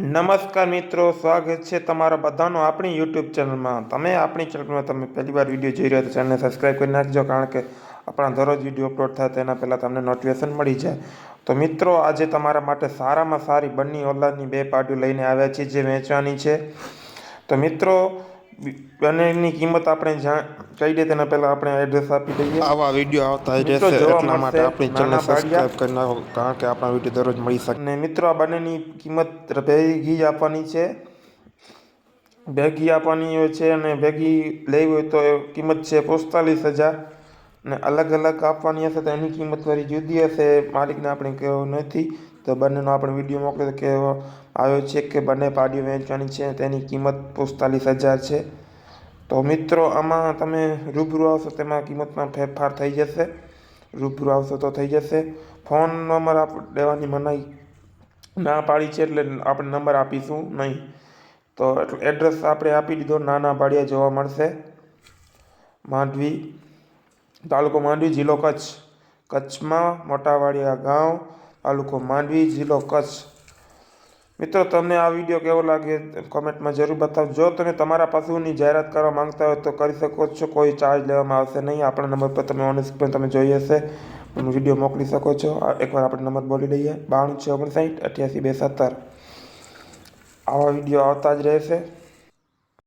નમસ્કાર મિત્રો, સ્વાગત છે તમારા બધાનો આપણી યુટ્યુબ ચેનલમાં. તમે આપણી ચેનલમાં તમે પહેલી વાર વીડિયો જોઈ રહ્યા છો, ચેનલને સબસ્ક્રાઈબ કરી નાખજો, કારણ કે આપણા દરરોજ વીડિયો અપલોડ થાય તેના પહેલાં તમને નોટિફિકેશન મળી જાય. તો મિત્રો, આજે તમારા માટે સારામાં સારી બંને ઓલાદની બે પાર્ટીઓ લઈને આવ્યા છીએ જે વેચવાની છે. તો મિત્રો બંનેની કિંમત આપણે જાણ કહી દે તેના પહેલાં આપણે એડ્રેસ આપી દઈએ. આવા વીડિયો આવતા જ રહેશે એટલા માટે આપણી ચેનલ સબસ્ક્રાઇબ કરી નાખો કારણ કે આપણા વીડિયો દરરોજ મળી શકે. અને મિત્રો આ બંનેની કિંમત ભેગી જ આપવાની છે. ભેગી આપવાની હોય છે અને ભેગી લેવી હોય તો કિંમત છે પિસ્તાલીસ હજાર. ને અલગ અલગ આપવાની હશે તો એની કિંમત ફરી જુદી હશે માલિકને આપણે કહેવું નથી. તો બંનેનો આપણે વીડિયો મોકલ્યો તો કહેવો આવ્યો છે કે બંને પાડીઓ વેચવાની છે તેની કિંમત પિસ્તાલીસ હજાર છે. તો મિત્રો, આમાં તમે રૂબરૂ આવશો, તેમાં કિંમતમાં ફેરફાર થઈ જશે. રૂબરૂ આવશો તો થઈ જશે. ફોન નંબર આપ, દેવાની મનાઈ ના પાડી છે એટલે આપણે નંબર આપીશું નહીં. તો એડ્રેસ આપણે આપી દીધો, નાના પાડિયા જોવા મળશે. માંડવી, તાલુકો માંડવી, જિલ્લો કચ્છ. કચ્છમાં મોટાવાડિયા ગાંવ, તાલુકો માંડવી, જિલ્લો કચ્છ. મિત્રો, તમને આ વીડિયો કેવો લાગે કોમેન્ટમાં જરૂર બતાવો જો તમે તમારા પશુની જાહેરાત કરવા માંગતા હોય તો કરી શકો છો. કોઈ ચાર્જ લેવામાં આવશે નહીં. આપણા નંબર પર તમે ઓન પણ તમે જોઈ હશે. વીડિયો મોકલી શકો છો. એકવાર આપણે નંબર બોલી લઈએ. બાણું છે ઓગણસાઠ અઠ્યાસી બે સત્તર આવા વીડિયો આવતા જ રહેશે.